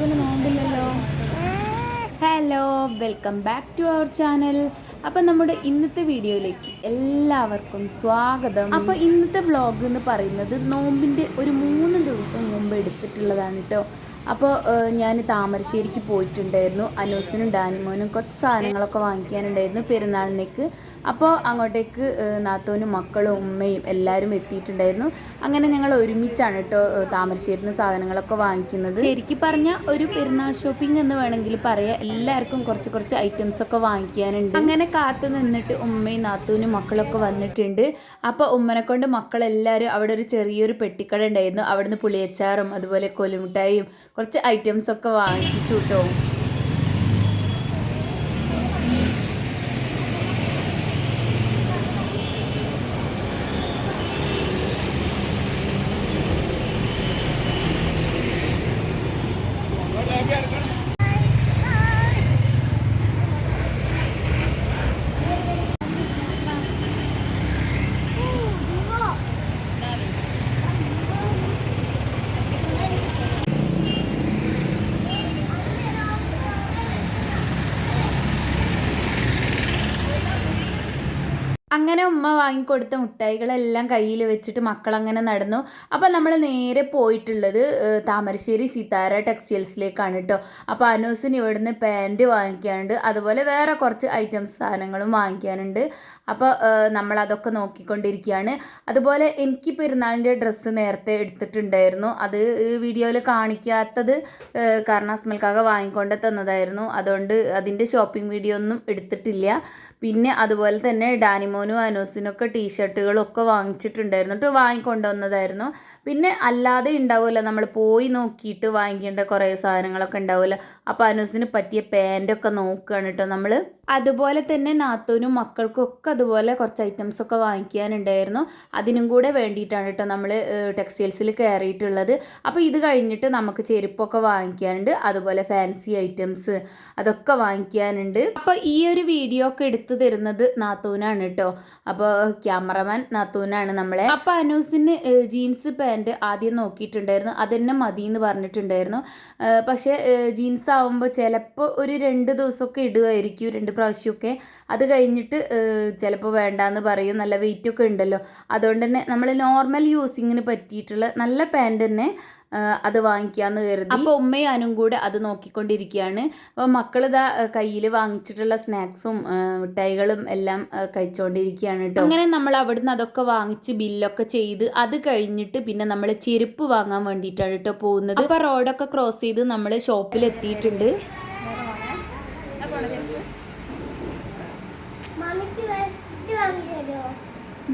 നോമ്പില്ലല്ലോ hello welcome back to our channel അപ്പം നമ്മുടെ ഇന്നത്തെ വീഡിയോയിലേക്ക് എല്ലാവർക്കും സ്വാഗതം. അപ്പോൾ ഇന്നത്തെ വ്ളോഗ് എന്ന് പറയുന്നത് നോമ്പിന്റെ ഒരു മൂന്ന് ദിവസം മുമ്പ് എടുത്തിട്ടുള്ളതാണ് കേട്ടോ അപ്പോൾ ഞാൻ താമരശ്ശേരിക്ക് പോയിട്ടുണ്ടായിരുന്നു. അനൂസിനും ഡാനിമോനും കുറച്ച് സാധനങ്ങളൊക്കെ വാങ്ങിക്കാനുണ്ടായിരുന്നു. പെരുന്നാളിനേക്ക് അപ്പോൾ അങ്ങോട്ടേക്ക് നാത്തോനും മക്കളും ഉമ്മയും എല്ലാവരും എത്തിയിട്ടുണ്ടായിരുന്നു. അങ്ങനെ ഞങ്ങൾ ഒരുമിച്ചാണ് കേട്ടോ താമരശ്ശേരി താമരശ്ശേരിയിൽ നിന്ന് സാധനങ്ങളൊക്കെ വാങ്ങിക്കുന്നത്. ശരിക്കും പറഞ്ഞാൽ ഒരു പെരുന്നാൾ ഷോപ്പിംഗ് എന്ന് വേണമെങ്കിൽ പറയാം. എല്ലാവർക്കും കുറച്ച് കുറച്ച് ഐറ്റംസ് ഒക്കെ വാങ്ങിക്കാനുണ്ട്. അങ്ങനെ കാത്തു നിന്നിട്ട് ഉമ്മയും നാത്തൂനും മക്കളൊക്കെ വന്നിട്ടുണ്ട്. അപ്പോൾ ഉമ്മനെ കൊണ്ട് മക്കളെല്ലാവരും അവിടെ ഒരു ചെറിയൊരു പെട്ടിക്കട ഉണ്ടായിരുന്നു. അവിടുന്ന് പുളിയച്ചാറും അതുപോലെ കൊലുമിട്ടായും കുറച്ച് ഐറ്റംസ് ഒക്കെ വാങ്ങിച്ചു കേട്ടോ അങ്ങനെ ഉമ്മ വാങ്ങിക്കൊടുത്ത മുട്ടായികളെല്ലാം കയ്യിൽ വെച്ചിട്ട് മക്കളങ്ങനെ നടന്നു. അപ്പോൾ നമ്മൾ നേരെ പോയിട്ടുള്ളത് താമരശ്ശേരി സിതാര ടെക്സ്റ്റൈൽസിലേക്കാണ് കേട്ടോ. അപ്പോൾ അനൂസിന് ഇവിടുന്ന് പാന്റ് വാങ്ങിക്കാനുണ്ട്. അതുപോലെ വേറെ കുറച്ച് ഐറ്റംസ് സാധനങ്ങളും വാങ്ങിക്കാനുണ്ട്. അപ്പോൾ നമ്മളതൊക്കെ നോക്കിക്കൊണ്ടിരിക്കുകയാണ്. അതുപോലെ എനിക്ക് പെരുന്നാളിന്റെ ഡ്രസ്സ് നേരത്തെ എടുത്തിട്ടുണ്ടായിരുന്നു. അത് വീഡിയോയിൽ കാണിക്കാത്തത് കാരണം അസ്മൽക്കാക വാങ്ങിക്കൊണ്ട് തന്നതായിരുന്നു. അതുകൊണ്ട് അതിന്റെ ഷോപ്പിംഗ് വീഡിയോ ഒന്നും എടുത്തിട്ടില്ല. പിന്നെ അതുപോലെ തന്നെ ഡാനിമോനും അനൂസിനും അനൂസിനൊക്കെ ടീഷർട്ടുകളും ഒക്കെ വാങ്ങിച്ചിട്ടുണ്ടായിരുന്നു. കേട്ടോ വാങ്ങിക്കൊണ്ടുവന്നതായിരുന്നു. പിന്നെ അല്ലാതെ ഉണ്ടാവുമല്ലോ നമ്മൾ പോയി നോക്കിയിട്ട് വാങ്ങിക്കേണ്ട കുറേ സാധനങ്ങളൊക്കെ ഉണ്ടാവുമല്ലോ അപ്പോൾ അനൂസിന് പറ്റിയ പാന്റൊക്കെ നോക്കുകയാണ് കേട്ടോ നമ്മൾ അതുപോലെ തന്നെ നാത്തൂനും മക്കൾക്കും ഒക്കെ അതുപോലെ കുറച്ച് ഐറ്റംസ് ഒക്കെ വാങ്ങിക്കാനുണ്ടായിരുന്നു. അതിനും കൂടെ വേണ്ടിയിട്ടാണ് കേട്ടോ നമ്മൾ ടെക്സ്റ്റൈൽസിൽ കയറിയിട്ടുള്ളത് അപ്പോൾ ഇത് കഴിഞ്ഞിട്ട് നമുക്ക് ചെരുപ്പൊക്കെ വാങ്ങിക്കാനുണ്ട്. അതുപോലെ ഫാൻസി ഐറ്റംസ് അതൊക്കെ വാങ്ങിക്കാനുണ്ട്. അപ്പോൾ ഈ ഒരു വീഡിയോ ഒക്കെ എടുത്തു തരുന്നത് നാത്തൂനാണ് കേട്ടോ അപ്പോൾ ക്യാമറമാൻ നാത്തൂനാണ് നമ്മളെ. അപ്പോൾ അനൂസിന് ജീൻസ് പാന്റ് ആദ്യം നോക്കിയിട്ടുണ്ടായിരുന്നു. അതെന്നെ മതി എന്ന് പറഞ്ഞിട്ടുണ്ടായിരുന്നു പക്ഷേ ജീൻസ് ആവുമ്പോൾ ചിലപ്പോൾ ഒരു രണ്ട് ദിവസമൊക്കെ ഇടുമായിരിക്കും രണ്ട് പ്രാവശ്യമൊക്കെ. അത് കഴിഞ്ഞിട്ട് ചിലപ്പോൾ വേണ്ടാന്ന് പറയും. നല്ല വെയിറ്റ് ഒക്കെ ഉണ്ടല്ലോ. അതുകൊണ്ട് തന്നെ നമ്മൾ നോർമൽ യൂസിങ്ങിന് പറ്റിയിട്ടുള്ള നല്ല പാന്റ് തന്നെ അത് വാങ്ങിക്കാന്ന് കരുതി. അപ്പോൾ ഉമ്മയാനും കൂടെ അത് നോക്കിക്കൊണ്ടിരിക്കുകയാണ്. അപ്പോൾ മക്കൾ ഇതാ കയ്യിൽ വാങ്ങിച്ചിട്ടുള്ള സ്നാക്സും മിഠായികളും എല്ലാം കഴിച്ചുകൊണ്ടിരിക്കുകയാണ് കേട്ടോ അങ്ങനെ നമ്മൾ അവിടുന്ന് അതൊക്കെ വാങ്ങിച്ച് ബില്ലൊക്കെ ചെയ്ത് അത് കഴിഞ്ഞിട്ട് പിന്നെ നമ്മൾ ചെരുപ്പ് വാങ്ങാൻ വേണ്ടിയിട്ടാണ് കേട്ടോ പോകുന്നത്. അപ്പോൾ റോഡൊക്കെ ക്രോസ് ചെയ്ത് നമ്മൾ ഷോപ്പിൽ എത്തിയിട്ടുണ്ട്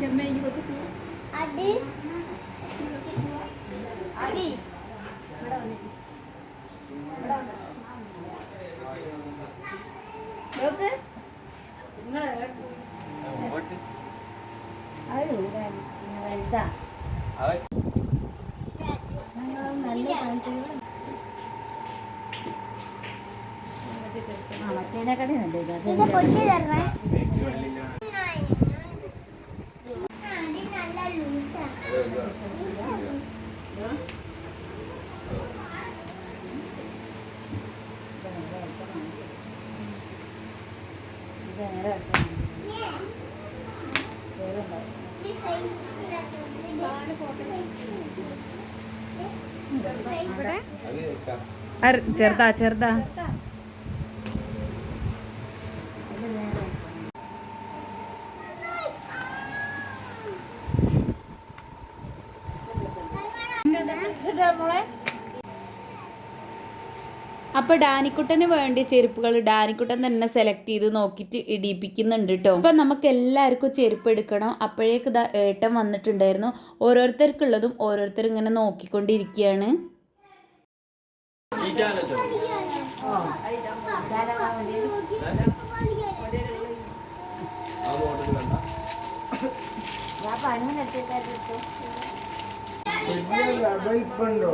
എന്റെ അമ്മ ഇനി കൊടുക്കും അടി അടി ഇവിടെ വന്നിട്ട് ഇവിടെ വന്നിട്ട് നോക്ക് നിങ്ങൾ വലുതാ മറ്റേനെ കടി നല്ല ഇതാ ചെറുതാ ചെറുതാ. അപ്പോൾ ഡാനിക്കുട്ടന് വേണ്ടി ചെരുപ്പുകൾ ഡാനിക്കുട്ടൻ തന്നെ സെലക്ട് ചെയ്ത് നോക്കിയിട്ട് ഇടിപ്പിക്കുന്നുണ്ട് കേട്ടോ അപ്പം നമുക്ക് എല്ലാവർക്കും ചെരുപ്പ് എടുക്കണം. അപ്പോഴേക്ക് ഏട്ടം വന്നിട്ടുണ്ടായിരുന്നു. ഓരോരുത്തർക്കുള്ളതും ഓരോരുത്തർ ഇങ്ങനെ നോക്കിക്കൊണ്ടിരിക്കുകയാണ്. പഠിക്കാനല്ലോ ആ മോഡൽ വേണ്ട വലിയ റബൈപ്പുണ്ടോ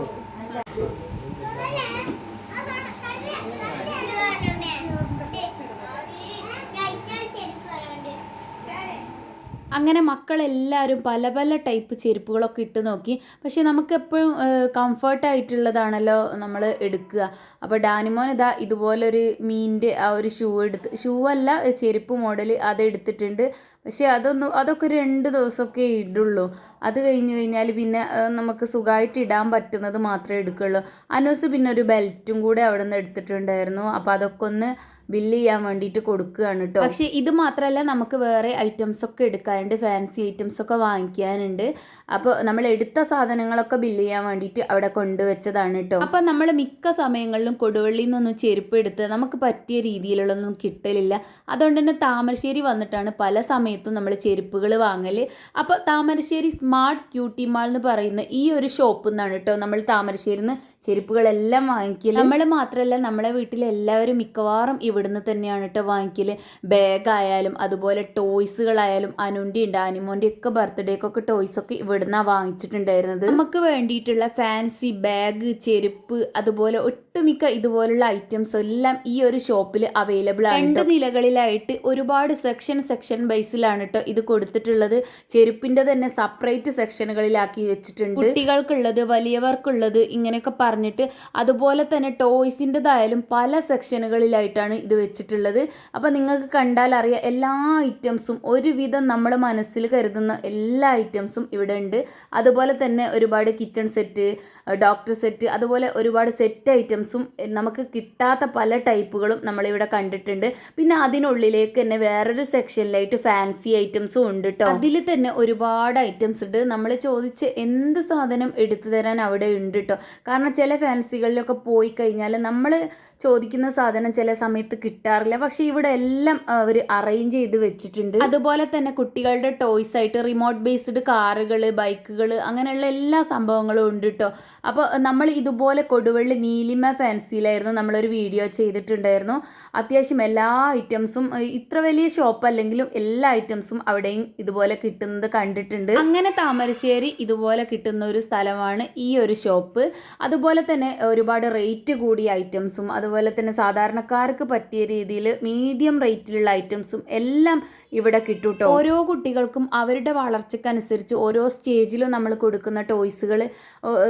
അങ്ങനെ മക്കളെല്ലാവരും പല പല ടൈപ്പ് ചെരുപ്പുകളൊക്കെ ഇട്ട് നോക്കി. പക്ഷെ നമുക്ക് എപ്പോഴും കംഫർട്ടായിട്ടുള്ളതാണല്ലോ നമ്മൾ എടുക്കുക. അപ്പോൾ ഡാനിമോൻ ഇതാ ഇതുപോലൊരു മീനിന്റെ ആ ഒരു ഷൂ എടുത്ത് ഷൂ അല്ല ചെരുപ്പ് മോഡൽ അത് എടുത്തിട്ടുണ്ട് പക്ഷേ അതൊന്നും അതൊക്കെ രണ്ട് ദിവസമൊക്കെ ഇടുള്ളൂ. അത് കഴിഞ്ഞ് കഴിഞ്ഞാൽ പിന്നെ നമുക്ക് സുഖമായിട്ട് ഇടാൻ പറ്റുന്നത് മാത്രമേ എടുക്കുള്ളൂ. അനോസ് പിന്നെ ഒരു ബെൽറ്റും കൂടെ അവിടെ നിന്ന് എടുത്തിട്ടുണ്ടായിരുന്നു. അപ്പോൾ അതൊക്കെ ഒന്ന് ബില്ല് ചെയ്യാൻ വേണ്ടിയിട്ട് കൊടുക്കുകയാണ് കേട്ടോ പക്ഷേ ഇത് മാത്രമല്ല നമുക്ക് വേറെ ഐറ്റംസ് ഒക്കെ എടുക്കാനുണ്ട് ഫാൻസി ഐറ്റംസ് ഒക്കെ വാങ്ങിക്കാനുണ്ട്. അപ്പോൾ നമ്മൾ എടുത്ത സാധനങ്ങളൊക്കെ ബില്ല് ചെയ്യാൻ വേണ്ടിയിട്ട് അവിടെ കൊണ്ടുവച്ചതാണ് കേട്ടോ അപ്പോൾ നമ്മൾ മിക്ക സമയങ്ങളിലും കൊടുവള്ളിയിൽ നിന്നൊന്നും ചെരുപ്പ് എടുത്ത് നമുക്ക് പറ്റിയ രീതിയിലുള്ളതൊന്നും കിട്ടലില്ല. അതുകൊണ്ട് തന്നെ താമരശ്ശേരി വന്നിട്ടാണ് പല സമയത്തും നമ്മൾ ചെരുപ്പുകൾ വാങ്ങൽ അപ്പോൾ താമരശ്ശേരി സ്മാർട്ട് ക്യൂട്ടി മാൾ എന്ന് പറയുന്ന ഈ ഒരു ഷോപ്പിൽ നിന്നാണ് കേട്ടോ നമ്മൾ താമരശ്ശേരിയിൽ നിന്ന് ചെരുപ്പുകളെല്ലാം വാങ്ങിക്കൽ നമ്മൾ മാത്രമല്ല നമ്മളെ വീട്ടിലെല്ലാവരും മിക്കവാറും ഇവിടുന്ന് തന്നെയാണ് കേട്ടോ വാങ്ങിക്കൽ ബാഗായാലും അതുപോലെ ടോയ്സുകളായാലും അനുന്റെ ഉണ്ട് അനുമോന്റെ ഒക്കെ ബർത്ത്ഡേക്കൊക്കെ ടോയ്സൊക്കെ ഇവിടുന്നാണ് വാങ്ങിച്ചിട്ടുണ്ടായിരുന്നത്. നമുക്ക് വേണ്ടിയിട്ടുള്ള ഫാൻസി ബാഗ് ചെരുപ്പ് അതുപോലെ ഒട്ടുമിക്ക ഇതുപോലുള്ള ഐറ്റംസ് എല്ലാം ഈ ഒരു ഷോപ്പിൽ അവൈലബിൾ ആണ് രണ്ട് നിലകളിലായിട്ട് ഒരുപാട് സെക്ഷൻ സെക്ഷൻ ബൈസിലാണ് കേട്ടോ ഇത് കൊടുത്തിട്ടുള്ളത്. ചെരുപ്പിന്റെ തന്നെ സെപ്പറേറ്റ് സെക്ഷനുകളിലാക്കി വെച്ചിട്ടുണ്ട്. കുട്ടികൾക്കുള്ളത് വലിയവർക്കുള്ളത് ഇങ്ങനെയൊക്കെ പറഞ്ഞിട്ട് അതുപോലെ തന്നെ ടോയ്സിന്റെതായാലും പല സെക്ഷനുകളിലായിട്ടാണ് ഇത് വെച്ചിട്ടുള്ളത്. അപ്പോൾ നിങ്ങൾക്ക് കണ്ടാൽ അറിയാം എല്ലാ ഐറ്റംസും ഒരുവിധം നമ്മൾ മനസ്സിൽ കരുതുന്ന എല്ലാ ഐറ്റംസും ഇവിടെ ഉണ്ട്. അതുപോലെ തന്നെ ഒരുപാട് കിച്ചൺ സെറ്റ് ഡോക്ടർ സെറ്റ് അതുപോലെ ഒരുപാട് സെറ്റ് ഐറ്റംസും നമുക്ക് കിട്ടാത്ത പല ടൈപ്പുകളും നമ്മളിവിടെ കണ്ടിട്ടുണ്ട്. പിന്നെ അതിനുള്ളിലേക്ക് തന്നെ വേറൊരു സെക്ഷനിലായിട്ട് ഫാൻസി ഐറ്റംസും ഉണ്ട് കേട്ടോ അതിൽ തന്നെ ഒരുപാട് ഐറ്റംസ് ഉണ്ട്. നമ്മൾ ചോദിച്ച് എന്ത് സാധനം എടുത്തു തരാൻ അവിടെ ഉണ്ട് കേട്ടോ കാരണം ചില ഫാൻസികളിലൊക്കെ പോയി കഴിഞ്ഞാൽ നമ്മൾ ചോദിക്കുന്ന സാധനം ചില സമയത്ത് കിട്ടാറില്ല. പക്ഷെ ഇവിടെ എല്ലാം അവർ അറേഞ്ച് ചെയ്ത് വെച്ചിട്ടുണ്ട്. അതുപോലെ തന്നെ കുട്ടികളുടെ ടോയ്സ് ആയിട്ട് റിമോട്ട് ബേസ്ഡ് കാറുകൾ ബൈക്കുകൾ അങ്ങനെയുള്ള എല്ലാ സംഭവങ്ങളും ഉണ്ട് കേട്ടോ അപ്പോൾ നമ്മൾ ഇതുപോലെ കൊടുവള്ളി നീലിമ ഫാൻസിയിലായിരുന്നു നമ്മളൊരു വീഡിയോ ചെയ്തിട്ടുണ്ടായിരുന്നു. അത്യാവശ്യം എല്ലാ ഐറ്റംസും ഇത്ര വലിയ ഷോപ്പ് അല്ലെങ്കിലും എല്ലാ ഐറ്റംസും അവിടെയും ഇതുപോലെ കിട്ടുന്നത് കണ്ടിട്ടുണ്ട്. അങ്ങനെ താമരശ്ശേരി ഇതുപോലെ കിട്ടുന്ന ഒരു സ്ഥലമാണ് ഈ ഒരു ഷോപ്പ് അതുപോലെ തന്നെ ഒരുപാട് റേറ്റ് കൂടിയ ഐറ്റംസും അതുപോലെ തന്നെ സാധാരണക്കാർക്ക് പറ്റിയ രീതിയിൽ മീഡിയം റേറ്റിലുള്ള ഐറ്റംസും എല്ലാം ഇവിടെ കിട്ടും കേട്ടോ ഓരോ കുട്ടികൾക്കും അവരുടെ വളർച്ചക്കനുസരിച്ച് ഓരോ സ്റ്റേജിലും നമ്മൾ കൊടുക്കുന്ന ടോയ്സുകൾ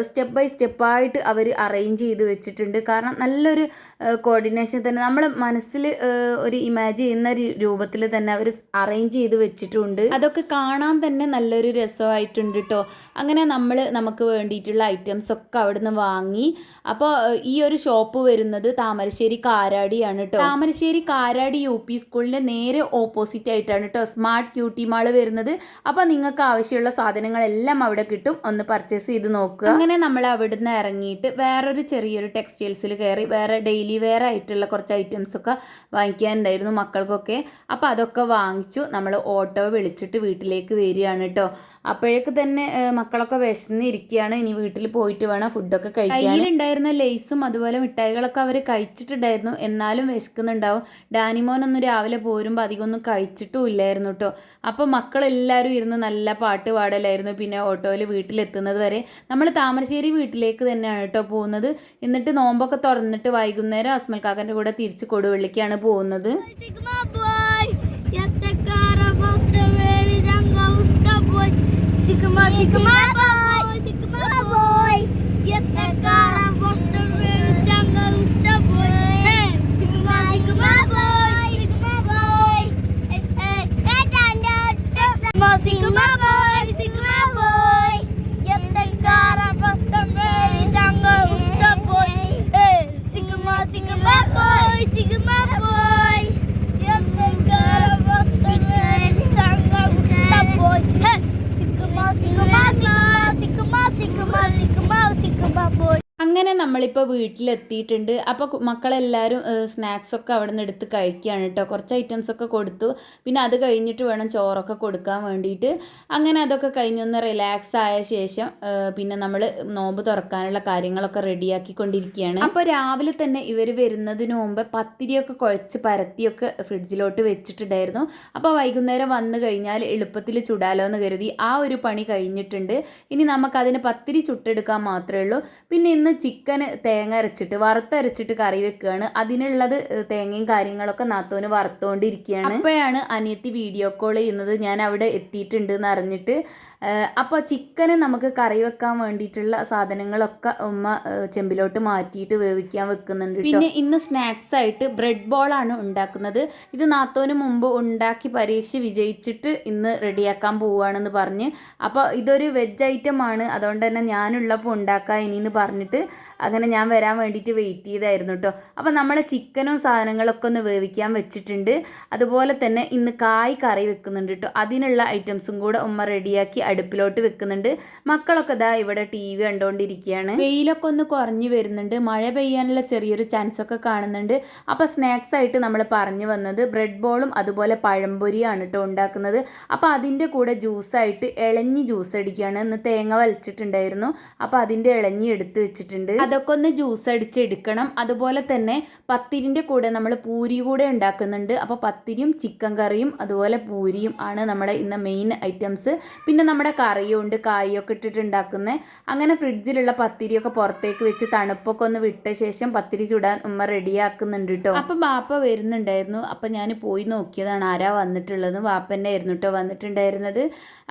സ്റ്റെപ്പ് ബൈ സ്റ്റെപ്പായിട്ട് അവർ അറേഞ്ച് ചെയ്ത് വെച്ചിട്ടുണ്ട്. കാരണം നല്ലൊരു കോർഡിനേഷൻ തന്നെ. നമ്മൾ മനസ്സിൽ ഒരു ഇമാജിൻ ചെയ്യുന്ന രൂപത്തിൽ തന്നെ അവർ അറേഞ്ച് ചെയ്ത് വെച്ചിട്ടുണ്ട്. അതൊക്കെ കാണാൻ തന്നെ നല്ലൊരു രസമായിട്ടുണ്ട് കേട്ടോ അങ്ങനെ നമ്മൾ നമുക്ക് വേണ്ടിയിട്ടുള്ള ഐറ്റംസ് ഒക്കെ അവിടുന്ന് വാങ്ങി. അപ്പോൾ ഈ ഒരു ഷോപ്പ് വരുന്നത് താമരശ്ശേരി കാരാടിയാണ് കേട്ടോ താമരശ്ശേരി കാരാടി യു പി സ്കൂളിന്റെ നേരെ ഓപ്പോസിറ്റ് ആയിട്ടാണ് കേട്ടോ. സ്മാർട്ട് ക്യൂട്ടി മാൾ വരുന്നത്. അപ്പോൾ നിങ്ങൾക്ക് ആവശ്യമുള്ള സാധനങ്ങളെല്ലാം അവിടെ കിട്ടും. ഒന്ന് പർച്ചേസ് ചെയ്ത് നോക്കുക. അങ്ങനെ നമ്മൾ അവിടെ നിന്ന് ഇറങ്ങിയിട്ട് വേറൊരു ചെറിയൊരു ടെക്സ്റ്റൈൽസിൽ കയറി വേറെ ഡെയിലി വെയർ ആയിട്ടുള്ള കുറച്ച് ഐറ്റംസ് ഒക്കെ വാങ്ങിക്കാനുണ്ടായിരുന്നു മക്കൾക്കൊക്കെ. അപ്പോൾ അതൊക്കെ വാങ്ങിച്ചു. നമ്മൾ ഓട്ടോ വിളിച്ചിട്ട് വീട്ടിലേക്ക് വരികയാണ് കേട്ടോ. അപ്പോഴേക്ക് തന്നെ മക്കളൊക്കെ വിശന്നിരിക്കുകയാണ് ഇനി വീട്ടിൽ പോയിട്ട് വേണം ഫുഡൊക്കെ കഴിക്കാൻ. കയ്യിലുണ്ടായിരുന്ന ലേസും അതുപോലെ മിഠായികളൊക്കെ അവർ കഴിച്ചിട്ടുണ്ടായിരുന്നു. എന്നാലും വിശക്കുന്നുണ്ടാവും. ഡാനിമോൻ ഒന്ന് രാവിലെ പോരുമ്പോൾ അധികം ഒന്നും കഴിച്ചിട്ടും ഇല്ലായിരുന്നു കേട്ടോ അപ്പോൾ മക്കളെല്ലാവരും ഇരുന്ന് നല്ല പാട്ട് പാടലായിരുന്നു. പിന്നെ ഓട്ടോയിൽ വീട്ടിലെത്തുന്നത് വരെ. നമ്മൾ താമരശ്ശേരി വീട്ടിലേക്ക് തന്നെയാണ് കേട്ടോ പോകുന്നത്. എന്നിട്ട് നോമ്പൊക്കെ തുറന്നിട്ട് വൈകുന്നേരം അസ്മൽ കാക്കന്റെ കൂടെ തിരിച്ച് കൊടുവള്ളിക്കാണ് പോകുന്നത്. Sigma, Sigma boy, Sigma boy. Yet a car and was the real jungle Usta boy. Hey, Sigma, Sigma boy, Sigma boy. Eh, eh, eh, Sigma, Sigma boy. അങ്ങനെ നമ്മളിപ്പോൾ വീട്ടിലെത്തിയിട്ടുണ്ട്. അപ്പോൾ മക്കളെല്ലാവരും സ്നാക്സ് ഒക്കെ അവിടെ നിന്ന് എടുത്ത് കഴിക്കുകയാണ് കേട്ടോ കുറച്ച് ഐറ്റംസ് ഒക്കെ കൊടുത്തു. പിന്നെ അത് കഴിഞ്ഞിട്ട് വേണം ചോറൊക്കെ കൊടുക്കാൻ വേണ്ടിയിട്ട്. അങ്ങനെ അതൊക്കെ കഴിഞ്ഞൊന്ന് റിലാക്സ് ആയ ശേഷം പിന്നെ നമ്മൾ നോമ്പ് തുറക്കാനുള്ള കാര്യങ്ങളൊക്കെ റെഡിയാക്കിക്കൊണ്ടിരിക്കുകയാണ് അപ്പോൾ രാവിലെ തന്നെ ഇവർ വരുന്നതിന് മുമ്പ് പത്തിരിയൊക്കെ കുഴച്ച് പരത്തിയൊക്കെ ഫ്രിഡ്ജിലോട്ട് വെച്ചിട്ടുണ്ടായിരുന്നു. അപ്പോൾ വൈകുന്നേരം വന്നു കഴിഞ്ഞാൽ എളുപ്പത്തിൽ ചുടാലോ എന്ന് കരുതി ആ ഒരു പണി കഴിഞ്ഞിട്ടുണ്ട്. ഇനി നമുക്കതിന് പത്തിരി ചുട്ടെടുക്കാൻ മാത്രമേ ഉള്ളൂ. പിന്നെ ഇന്ന് ചിക്കൻ തേങ്ങ അരച്ചിട്ട് വറുത്തരച്ചിട്ട് കറി വെക്കുകയാണ് അതിനുള്ളത് തേങ്ങയും കാര്യങ്ങളൊക്കെ നാത്തോന് വറുത്തുകൊണ്ടിരിക്കുകയാണ് അപ്പോഴാണ് അനിയത്തി വീഡിയോ കോൾ ചെയ്യുന്നത്. ഞാൻ അവിടെ എത്തിയിട്ടുണ്ട് എന്ന് അറിഞ്ഞിട്ട് അപ്പോൾ ചിക്കന് നമുക്ക് കറി വെക്കാൻ വേണ്ടിയിട്ടുള്ള സാധനങ്ങളൊക്കെ ഉമ്മ ചെമ്പിലോട്ട് മാറ്റിയിട്ട് വേവിക്കാൻ വെക്കുന്നുണ്ട്. പിന്നെ ഇന്ന് സ്നാക്സ് ആയിട്ട് ബ്രെഡ് ബോളാണ് ഉണ്ടാക്കുന്നത്. ഇത് നാത്തോന് മുമ്പ് ഉണ്ടാക്കി പരീക്ഷ വിജയിച്ചിട്ട് ഇന്ന് റെഡിയാക്കാൻ പോവുകയാണെന്ന് പറഞ്ഞ്. അപ്പോൾ ഇതൊരു വെജ് ഐറ്റം ആണ് അതുകൊണ്ട് തന്നെ ഞാനുള്ളപ്പോൾ ഉണ്ടാക്കാം ഇനിയെന്ന് പറഞ്ഞിട്ട് അങ്ങനെ ഞാൻ വരാൻ വേണ്ടിയിട്ട് വെയിറ്റ് ചെയ്തായിരുന്നു കേട്ടോ അപ്പോൾ നമ്മൾ ചിക്കനും സാധനങ്ങളൊക്കെ ഒന്ന് വേവിക്കാൻ വെച്ചിട്ടുണ്ട്. അതുപോലെ തന്നെ ഇന്ന് കായ് കറി വെക്കുന്നുണ്ട് കേട്ടോ അതിനുള്ള ഐറ്റംസും കൂടെ ഉമ്മ റെഡിയാക്കി അടുപ്പിലോട്ട് വെക്കുന്നുണ്ട്. മക്കളൊക്കെ ഇതാ ഇവിടെ ടി വി കണ്ടുകൊണ്ടിരിക്കുകയാണ് വെയിലൊക്കെ ഒന്ന് കുറഞ്ഞു വരുന്നുണ്ട്. മഴ പെയ്യാനുള്ള ചെറിയൊരു ചാൻസ് ഒക്കെ കാണുന്നുണ്ട്. അപ്പോൾ സ്നാക്സ് ആയിട്ട് നമ്മൾ പറഞ്ഞു വന്നത് ബ്രെഡ് ബോളും അതുപോലെ പഴംപൊരിയാണ് കേട്ടോ ഉണ്ടാക്കുന്നത്. അപ്പോൾ അതിന്റെ കൂടെ ജ്യൂസായിട്ട് ഇളഞ്ഞി ജ്യൂസ് അടിക്കുകയാണ്. ഇന്ന് തേങ്ങ വലിച്ചിട്ടുണ്ടായിരുന്നു അപ്പോൾ അതിന്റെ ഇളഞ്ഞി എടുത്ത് വെച്ചിട്ടുണ്ട്. അതൊക്കെ ഒന്ന് ജ്യൂസ് അടിച്ചെടുക്കണം അതുപോലെ തന്നെ പത്തിരിന്റെ കൂടെ നമ്മൾ പൂരി കൂടെ ഉണ്ടാക്കുന്നുണ്ട്. അപ്പോൾ പത്തിരിയും ചിക്കൻ കറിയും അതുപോലെ പൂരിയും ആണ് നമ്മുടെ ഇന്ന് മെയിൻ ഐറ്റംസ്. പിന്നെ നമ്മുടെ കറിയും ഉണ്ട് കായൊക്കെ ഇട്ടിട്ട് ഉണ്ടാക്കുന്നത് അങ്ങനെ ഫ്രിഡ്ജിലുള്ള പത്തിരിയൊക്കെ പുറത്തേക്ക് വെച്ച് തണുപ്പൊക്കെ ഒന്ന് വിട്ട ശേഷം പത്തിരി ചുടാൻ ഉമ്മ റെഡിയാക്കുന്നുണ്ട് കേട്ടോ അപ്പം ബാപ്പ വരുന്നുണ്ടായിരുന്നു. അപ്പം ഞാൻ പോയി നോക്കിയതാണ് ആരാ വന്നിട്ടുള്ളത് ബാപ്പന്റെ ആയിരുന്നു കേട്ടോ വന്നിട്ടുണ്ടായിരുന്നത്.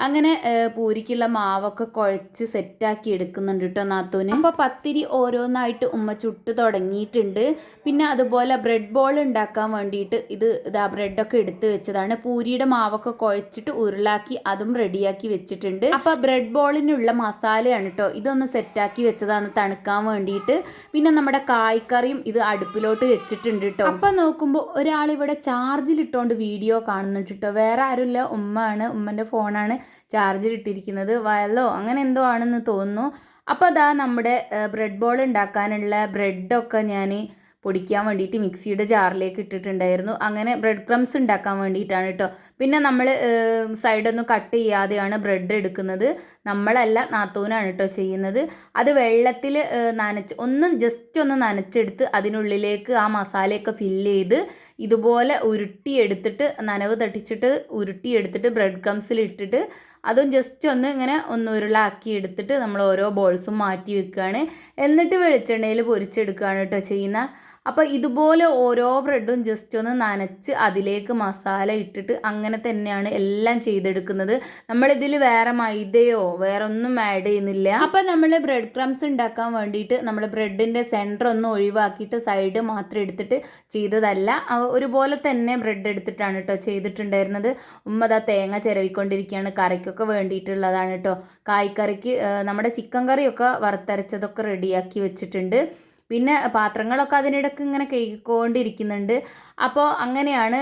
അങ്ങനെ പൂരിക്കുള്ള മാവൊക്കെ കുഴച്ച് സെറ്റാക്കി എടുക്കുന്നുണ്ട് കേട്ടോ നാത്തൂന്. അപ്പോൾ പത്തിരി ഓരോന്നായിട്ട് ഉമ്മ ചുട്ട് തുടങ്ങിയിട്ടുണ്ട്. പിന്നെ അതുപോലെ ബ്രെഡ് ബോൾ ഉണ്ടാക്കാൻ വേണ്ടിയിട്ട് ഇത് ഇതാ ബ്രെഡൊക്കെ എടുത്ത് വെച്ചതാണ്. പൂരിയുടെ മാവൊക്കെ കുഴച്ചിട്ട് ഉരുളാക്കി അതും റെഡിയാക്കി വെച്ചിട്ടുണ്ട്. അപ്പോൾ ബ്രെഡ് ബോളിനുള്ള മസാലയാണ് കേട്ടോ ഇതൊന്ന് സെറ്റാക്കി വെച്ചതാണ് തണുക്കാൻ വേണ്ടിയിട്ട്. പിന്നെ നമ്മുടെ കായ്ക്കറിയും ഇത് അടുപ്പിലോട്ട് വെച്ചിട്ടുണ്ട് കേട്ടോ അപ്പം നോക്കുമ്പോൾ ഒരാളിവിടെ ചാർജിലിട്ടുകൊണ്ട് വീഡിയോ കാണുന്നുണ്ട് കേട്ടോ വേറെ ആരുമില്ല ഉമ്മയാണ് ഉമ്മന്റെ ഫോണാണ് ചാർജിലിട്ടിരിക്കുന്നത്. വയലോ അങ്ങനെ എന്തോ ആണെന്ന് തോന്നുന്നു. അപ്പോൾ അതാ നമ്മുടെ ബ്രെഡ് ബോൾ ഉണ്ടാക്കാനുള്ള ബ്രെഡൊക്കെ ഞാൻ പൊടിക്കാൻ വേണ്ടിയിട്ട് മിക്സിയുടെ ജാറിലേക്ക് ഇട്ടിട്ടുണ്ടായിരുന്നു. അങ്ങനെ ബ്രെഡ് ക്രംസ് ഉണ്ടാക്കാൻ വേണ്ടിയിട്ടാണ് കേട്ടോ പിന്നെ നമ്മൾ സൈഡൊന്നും കട്ട് ചെയ്യാതെയാണ് ബ്രെഡ് എടുക്കുന്നത്. നമ്മളല്ല നാത്തൂനാണ് കേട്ടോ ചെയ്യുന്നത്. അത് വെള്ളത്തിൽ നനച്ച് ഒന്ന് ജസ്റ്റ് ഒന്ന് നനച്ചെടുത്ത് അതിനുള്ളിലേക്ക് ആ മസാലയൊക്കെ ഫില്ല് ചെയ്ത് ഇതുപോലെ ഉരുട്ടിയെടുത്തിട്ട് നനവ് തട്ടിച്ചിട്ട് ഉരുട്ടിയെടുത്തിട്ട് ബ്രെഡ് ക്രംസിൽ ഇട്ടിട്ട് അതും ജസ്റ്റ് ഒന്ന് ഇങ്ങനെ ഒന്ന് ഉരുളാക്കി എടുത്തിട്ട് നമ്മൾ ഓരോ ബോൾസും മാറ്റി വെക്കുകയാണ് എന്നിട്ട് വെളിച്ചെണ്ണയിൽ പൊരിച്ചെടുക്കുകയാണ് കേട്ടോ ചെയ്യുന്ന അപ്പോൾ ഇതുപോലെ ഓരോ ബ്രെഡും ജസ്റ്റ് ഒന്ന് നനച്ച് അതിലേക്ക് മസാല ഇട്ടിട്ട് അങ്ങനെ തന്നെയാണ് എല്ലാം ചെയ്തെടുക്കുന്നത്. നമ്മളിതിൽ വേറെ മൈദയോ വേറെ ഒന്നും ആഡ് ചെയ്യുന്നില്ല. അപ്പോൾ നമ്മൾ ബ്രെഡ് ക്രംസ് ഉണ്ടാക്കാൻ വേണ്ടിയിട്ട് നമ്മൾ ബ്രെഡിന്റെ സെന്റർ ഒന്ന് ഒഴിവാക്കിയിട്ട് സൈഡ് മാത്രം എടുത്തിട്ട് ചെയ്തതല്ല. ഒരുപോലെ തന്നെ ബ്രെഡ് എടുത്തിട്ടാണ് കേട്ടോ ചെയ്തിട്ടുണ്ടായിരുന്നത്. ഉമ്മ ആ തേങ്ങ ചിരവിക്കൊണ്ടിരിക്കുകയാണ്. കറിക്കൊക്കെ വേണ്ടിയിട്ടുള്ളതാണ് കേട്ടോ കായ്ക്കറിക്ക് നമ്മുടെ ചിക്കൻ കറിയൊക്കെ വറുത്തരച്ചതൊക്കെ റെഡിയാക്കി വെച്ചിട്ടുണ്ട്. പിന്നെ പാത്രങ്ങളൊക്കെ അതിനിടയ്ക്ക് ഇങ്ങനെ കഴുകിക്കൊണ്ടിരിക്കുന്നുണ്ട്. അപ്പോൾ അങ്ങനെയാണ്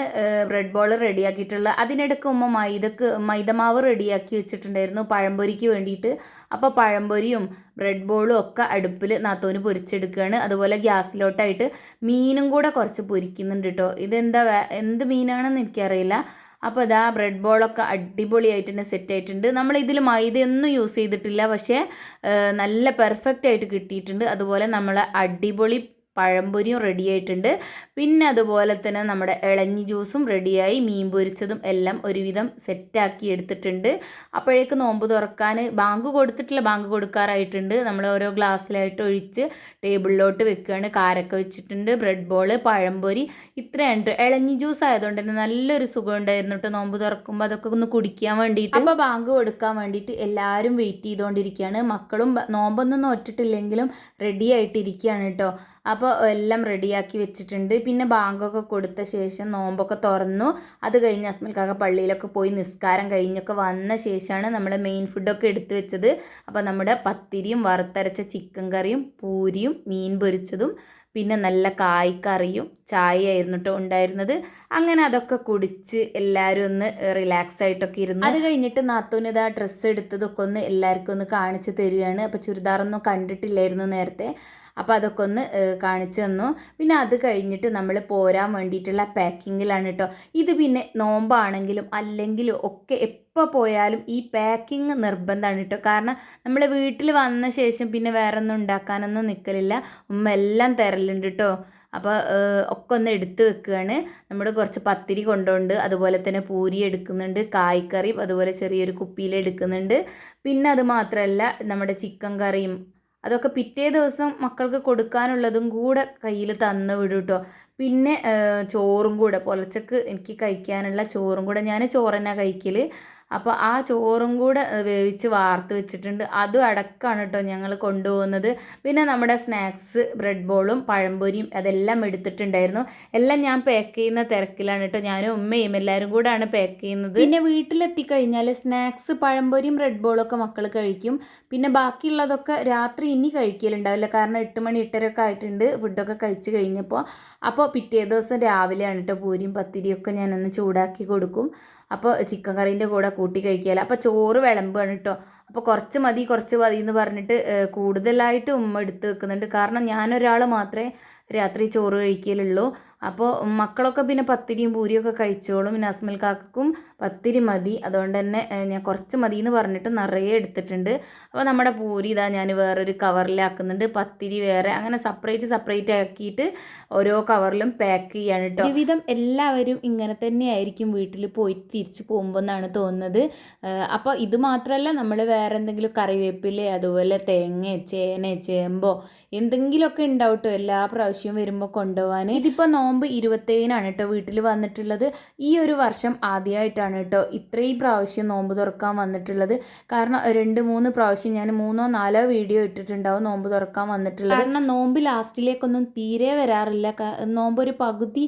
ബ്രെഡ് ബോൾ റെഡിയാക്കിയിട്ടുള്ളത്. അതിനിടയ്ക്ക് ഉമ്മ മൈദക്ക് മൈദമാവ് റെഡിയാക്കി വെച്ചിട്ടുണ്ടായിരുന്നു പഴംപൊരിക്ക് വേണ്ടിയിട്ട്. അപ്പോൾ പഴംപൊരിയും ബ്രെഡ് ബോളും ഒക്കെ അടുപ്പിൽ നാത്തോന് പൊരിച്ചെടുക്കുകയാണ്. അതുപോലെ ഗ്യാസിലോട്ടായിട്ട് മീനും കൂടെ കുറച്ച് പൊരിക്കുന്നുണ്ട് കേട്ടോ ഇതെന്താ എന്ത് മീനാണെന്ന് എനിക്കറിയില്ല. അപ്പോൾ ഇതാ ബ്രെഡ് ബോളൊക്കെ അടിപൊളിയായിട്ട് തന്നെ സെറ്റ് ആയിട്ടുണ്ട്. നമ്മൾ ഇതിൽ മൈദയൊന്നും യൂസ് ചെയ്തിട്ടില്ല. പക്ഷേ നല്ല പെർഫെക്റ്റ് ആയിട്ട് കിട്ടിയിട്ടുണ്ട്. അതുപോലെ നമ്മൾ അടിപൊളി പഴംപൊരിയും റെഡിയായിട്ടുണ്ട് പിന്നെ അതുപോലെ തന്നെ നമ്മുടെ ഇളഞ്ഞി ജ്യൂസും റെഡിയായി മീൻ പൊരിച്ചതും എല്ലാം ഒരുവിധം സെറ്റാക്കി എടുത്തിട്ടുണ്ട്. അപ്പോഴേക്ക് നോമ്പ് തുറക്കാൻ ബാങ്ക് കൊടുത്തിട്ടില്ല ബാങ്ക് കൊടുക്കാറായിട്ടുണ്ട്. നമ്മൾ ഓരോ ഗ്ലാസ്സിലായിട്ട് ഒഴിച്ച് ടേബിളിലോട്ട് വെക്കുകയാണ്. കാരക്ക വെച്ചിട്ടുണ്ട് ബ്രെഡ് ബോൾ പഴംപൊരി. ഇത്രയുണ്ട് ഇളഞ്ഞി ജ്യൂസ് ആയതുകൊണ്ട് തന്നെ നല്ലൊരു സുഖം ഉണ്ടായിരുന്നു കേട്ടോ. നോമ്പ് തുറക്കുമ്പോൾ അതൊക്കെ ഒന്ന് കുടിക്കാൻ വേണ്ടിയിട്ട്. അപ്പോൾ ബാങ്ക് കൊടുക്കാൻ വേണ്ടിയിട്ട് എല്ലാവരും വെയിറ്റ് ചെയ്തുകൊണ്ടിരിക്കുകയാണ് മക്കളും നോമ്പൊന്നും നോറ്റിട്ടില്ലെങ്കിലും റെഡി ആയിട്ടിരിക്കുകയാണ് കേട്ടോ. അപ്പോൾ എല്ലാം റെഡിയാക്കി വെച്ചിട്ടുണ്ട്. പിന്നെ ബാങ്കൊക്കെ കൊടുത്ത ശേഷം നോമ്പൊക്കെ തുറന്നു. അത് കഴിഞ്ഞ് അസ്മൽക്കാക്ക പള്ളിയിലൊക്കെ പോയി നിസ്കാരം കഴിഞ്ഞൊക്കെ വന്ന ശേഷമാണ് നമ്മൾ മെയിൻ ഫുഡൊക്കെ എടുത്തു വെച്ചത്. അപ്പോൾ നമ്മുടെ പത്തിരിയും വറുത്തരച്ച ചിക്കൻ കറിയും പൂരിയും മീൻ പൊരിച്ചതും പിന്നെ നല്ല കായ്ക്കറിയും ചായയായിരുന്നു കേട്ടോ ഉണ്ടായിരുന്നത്. അങ്ങനെ അതൊക്കെ കുടിച്ച് എല്ലാവരും ഒന്ന് റിലാക്സ് ആയിട്ടൊക്കെ ഇരുന്നു അത് കഴിഞ്ഞിട്ട് നാത്തൂന് ഇതാ ഡ്രസ്സ് എടുത്തതൊക്കെ ഒന്ന് എല്ലാവർക്കും ഒന്ന് കാണിച്ചു തരികയാണ്. അപ്പോൾ ചുരിദാറൊന്നും കണ്ടിട്ടില്ലായിരുന്നു നേരത്തെ. അപ്പോൾ അതൊക്കെ ഒന്ന് കാണിച്ചു തന്നു. പിന്നെ അത് കഴിഞ്ഞിട്ട് നമ്മൾ പോരാൻ വേണ്ടിയിട്ടുള്ള പാക്കിങ്ങിലാണ് കേട്ടോ ഇത് പിന്നെ നോമ്പാണെങ്കിലും അല്ലെങ്കിലും ഒക്കെ എപ്പോൾ പോയാലും ഈ പാക്കിങ് നിർബന്ധമാണ് കേട്ടോ കാരണം നമ്മൾ വീട്ടിൽ വന്ന ശേഷം പിന്നെ വേറെ ഒന്നും ഉണ്ടാക്കാനൊന്നും നിൽക്കലില്ല ഉമ്മ എല്ലാം തരലുണ്ട് കേട്ടോ അപ്പോൾ ഒക്കെ ഒന്ന് എടുത്ത് വെക്കുകയാണ് നമ്മൾ കുറച്ച് പത്തിരി കൊണ്ടുകൊണ്ട് അതുപോലെ തന്നെ പൂരി എടുക്കുന്നുണ്ട് കായ്ക്കറിയും അതുപോലെ ചെറിയൊരു കുപ്പിയിൽ എടുക്കുന്നുണ്ട്. പിന്നെ അത് മാത്രമല്ല നമ്മുടെ ചിക്കൻ കറിയും അതൊക്കെ പിറ്റേ ദിവസം മക്കൾക്ക് കൊടുക്കാനുള്ളതും കൂടെ കയ്യിൽ തന്നു വിടും പിന്നെ ചോറും കൂടെ. പുലച്ചക്ക് എനിക്ക് കഴിക്കാനുള്ള ചോറും കൂടെ ഞാൻ ചോറ് തന്നെ കഴിക്കൽ അപ്പോൾ ആ ചോറും കൂടെ വേവിച്ച് വാർത്ത് വെച്ചിട്ടുണ്ട്. അതും അടക്കമാണ് കേട്ടോ ഞങ്ങൾ കൊണ്ടുപോകുന്നത്. പിന്നെ നമ്മുടെ സ്നാക്സ് ബ്രെഡ് ബോളും പഴംപൊരിയും അതെല്ലാം എടുത്തിട്ടുണ്ടായിരുന്നു. എല്ലാം ഞാൻ പാക്ക് ചെയ്യുന്ന തിരക്കിലാണ് കേട്ടോ ഞാനും ഉമ്മയും എല്ലാവരും കൂടെയാണ് പാക്ക് ചെയ്യുന്നത്. പിന്നെ വീട്ടിലെത്തി കഴിഞ്ഞാൽ സ്നാക്സ് പഴംപൊരിയും ബ്രെഡ് ബോളും ഒക്കെ മക്കൾ കഴിക്കും. പിന്നെ ബാക്കിയുള്ളതൊക്കെ രാത്രി ഇനി കഴിക്കലുണ്ടാവില്ല. കാരണം എട്ട് മണി എട്ടരയൊക്കെ ആയിട്ടുണ്ട്. ഫുഡൊക്കെ കഴിച്ച് കഴിഞ്ഞപ്പോൾ അപ്പോൾ പിറ്റേ ദിവസം രാവിലെയാണ് കേട്ടോ പൂരിയും പത്തിരിയൊക്കെ ഞാനൊന്ന് ചൂടാക്കി കൊടുക്കും. അപ്പോൾ ചിക്കൻ കറീന്റെ കൂടെ കൂട്ടി കഴിക്കാമല്ലോ അപ്പോൾ ചോറ് വിളമ്പാണ് കേട്ടോ അപ്പോൾ കുറച്ച് മതി കുറച്ച് മതി എന്ന് പറഞ്ഞിട്ട് കൂടുതലായിട്ട് ഉമ്മ എടുത്ത് വെക്കുന്നുണ്ട്. കാരണം ഞാനൊരാൾ മാത്രമേ രാത്രി ചോറ് കഴിക്കലുള്ളൂ. അപ്പോൾ മക്കളൊക്കെ പിന്നെ പത്തിരിയും പൂരിയും ഒക്കെ കഴിച്ചോളും. പിന്നെ അസ്മൽ കാക്കും പത്തിരി മതി. അതുകൊണ്ട് തന്നെ ഞാൻ കുറച്ച് മതി എന്ന് പറഞ്ഞിട്ട് നിറയെ എടുത്തിട്ടുണ്ട്. അപ്പോൾ നമ്മുടെ പൂരി ഇതാ ഞാൻ വേറൊരു കവറിലാക്കുന്നുണ്ട് പത്തിരി വേറെ അങ്ങനെ സെപ്പറേറ്റ് സെപ്പറേറ്റ് ആക്കിയിട്ട് ഓരോ കവറിലും പാക്ക് ചെയ്യാണ് കേട്ടോ ഒരുവിധം എല്ലാവരും ഇങ്ങനെ തന്നെയായിരിക്കും വീട്ടിൽ പോയി തിരിച്ച് പോകുമ്പോൾ എന്നാണ് തോന്നുന്നത് അപ്പോൾ ഇത് മാത്രമല്ല നമ്മൾ വേറെ എന്തെങ്കിലും കറിവേപ്പില അതുപോലെ തേങ്ങ ചേന ചേമ്പോ എന്തെങ്കിലുമൊക്കെ ഉണ്ടാവും കേട്ടോ എല്ലാ പ്രാവശ്യവും വരുമ്പോൾ കൊണ്ടുപോകാൻ ഇതിപ്പോൾ നോമ്പ് ഇരുപത്തേഴിനാണ് കേട്ടോ വീട്ടിൽ വന്നിട്ടുള്ളത്. ഈ ഒരു വർഷം ആദ്യമായിട്ടാണ് കേട്ടോ ഇത്രയും പ്രാവശ്യം നോമ്പ് തുറക്കാൻ വന്നിട്ടുള്ളത്. കാരണം രണ്ട് മൂന്ന് പ്രാവശ്യം ഞാൻ മൂന്നോ നാലോ വീഡിയോ ഇട്ടിട്ടുണ്ടാവും നോമ്പ് തുറക്കാൻ വന്നിട്ടുള്ളത്. കാരണം നോമ്പ് ലാസ്റ്റിലേക്കൊന്നും തീരെ വരാറില്ല. നോമ്പ് ഒരു പകുതി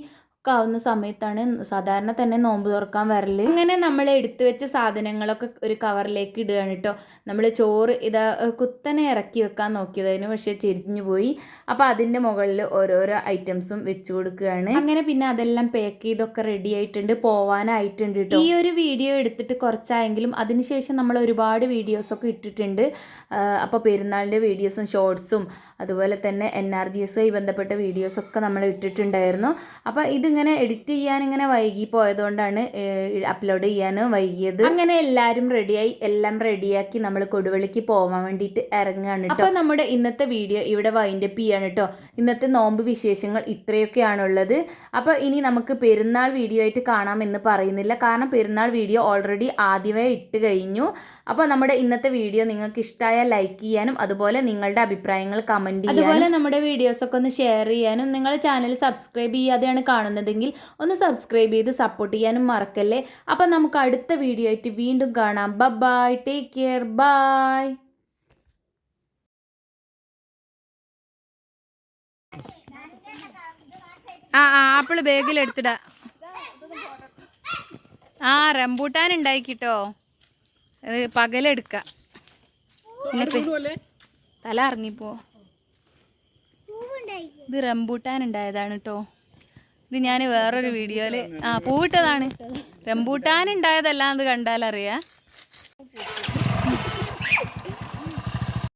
ഒക്കെ ആവുന്ന സമയത്താണ് സാധാരണ തന്നെ നോമ്പ് തുറക്കാൻ വരൽ. അങ്ങനെ നമ്മൾ എടുത്തു വെച്ച സാധനങ്ങളൊക്കെ ഒരു കവറിലേക്ക് ഇടുകയാണ് കേട്ടോ നമ്മൾ ചോറ് ഇതാ കുത്തനെ ഇറക്കി വെക്കാൻ നോക്കിയതിന് പക്ഷെ ചെരിഞ്ഞു പോയി. അപ്പോൾ അതിന്റെ മുകളിൽ ഓരോരോ ഐറ്റംസും വെച്ച് കൊടുക്കുകയാണ്. അങ്ങനെ പിന്നെ അതെല്ലാം പാക്ക് ചെയ്തൊക്കെ റെഡി ആയിട്ടുണ്ട് പോവാനായിട്ടുണ്ട് കേട്ടോ ഈ ഒരു വീഡിയോ എടുത്തിട്ട് കുറച്ചായെങ്കിലും അതിനുശേഷം നമ്മൾ ഒരുപാട് വീഡിയോസൊക്കെ ഇട്ടിട്ടുണ്ട്. അപ്പോൾ പെരുന്നാളിന്റെ വീഡിയോസും ഷോർട്സും അതുപോലെ തന്നെ എൻ ആർ ജി എസുമായി ബന്ധപ്പെട്ട വീഡിയോസൊക്കെ നമ്മൾ ഇട്ടിട്ടുണ്ടായിരുന്നു. അപ്പോൾ ഇതിങ്ങനെ എഡിറ്റ് ചെയ്യാൻ ഇങ്ങനെ വൈകി പോയതുകൊണ്ടാണ് അപ്ലോഡ് ചെയ്യാൻ വൈകിയത്. അങ്ങനെ എല്ലാവരും റെഡിയായി എല്ലാം റെഡിയാക്കി നമ്മൾ കൊടുവളിക്ക് പോകാൻ വേണ്ടിയിട്ട് ഇറങ്ങുകയാണ് കേട്ടോ അപ്പോൾ നമ്മുടെ ഇന്നത്തെ വീഡിയോ ഇവിടെ വൈൻഡപ്പ് ചെയ്യാണ് കേട്ടോ ഇന്നത്തെ നോമ്പ് വിശേഷങ്ങൾ ഇത്രയൊക്കെയാണുള്ളത്. അപ്പോൾ ഇനി നമുക്ക് പെരുന്നാൾ വീഡിയോ ആയിട്ട് കാണാമെന്ന് പറയുന്നില്ല. കാരണം പെരുന്നാൾ വീഡിയോ ഓൾറെഡി ആദ്യമേ ഇട്ട് കഴിഞ്ഞു. അപ്പോൾ നമ്മുടെ ഇന്നത്തെ വീഡിയോ നിങ്ങൾക്ക് ഇഷ്ടമായ ലൈക്ക് ചെയ്യാനും അതുപോലെ നിങ്ങളുടെ അഭിപ്രായങ്ങൾ കമന്റ് ചെയ്യാനും. അതുപോലെ നമ്മുടെ വീഡിയോസ് ഒക്കെ ഒന്ന് ഷെയർ ചെയ്യാനും നിങ്ങൾ ചാനൽ സബ്സ്ക്രൈബ് ചെയ്യാതെയാണ് കാണുന്നതെങ്കിൽ ഒന്ന് സബ്സ്ക്രൈബ് ചെയ്ത് സപ്പോർട്ട് ചെയ്യാനും മറക്കല്ലേ? അപ്പോൾ നമുക്ക് അടുത്ത വീഡിയോ ആയിട്ട് വീണ്ടും കാണാം. ബൈ ടേക്ക് കെയർ ബൈ ആ ആ ആപ്പിൾ ബാഗിൽ എടുത്തിടാ. ആ റംബൂട്ടാൻ ഉണ്ടായിക്കിട്ടോ അത് പകലെടുക്ക. തല ഇറങ്ങിപ്പോ ഇത് റംബൂട്ടാൻ ഉണ്ടായതാണ് കേട്ടോ ഇത് ഞാൻ വേറൊരു വീഡിയോയിൽ ആ പൂവിട്ടതാണ്. റംബൂട്ടാൻ ഉണ്ടായതല്ലാന്ന് കണ്ടാലറിയാ.